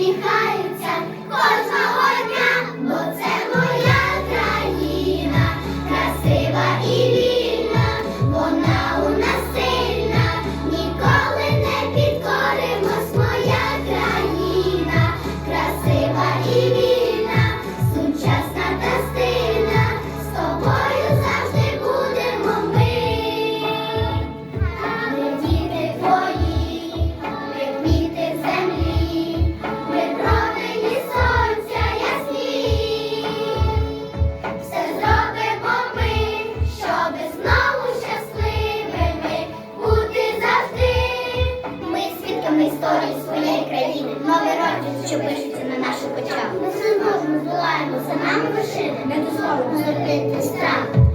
Усміхаю. вільної країни, новий розділ, що пишеться на наших очах. Ми символізм здолаємо за нами вершини, не дозволимо зробити страх.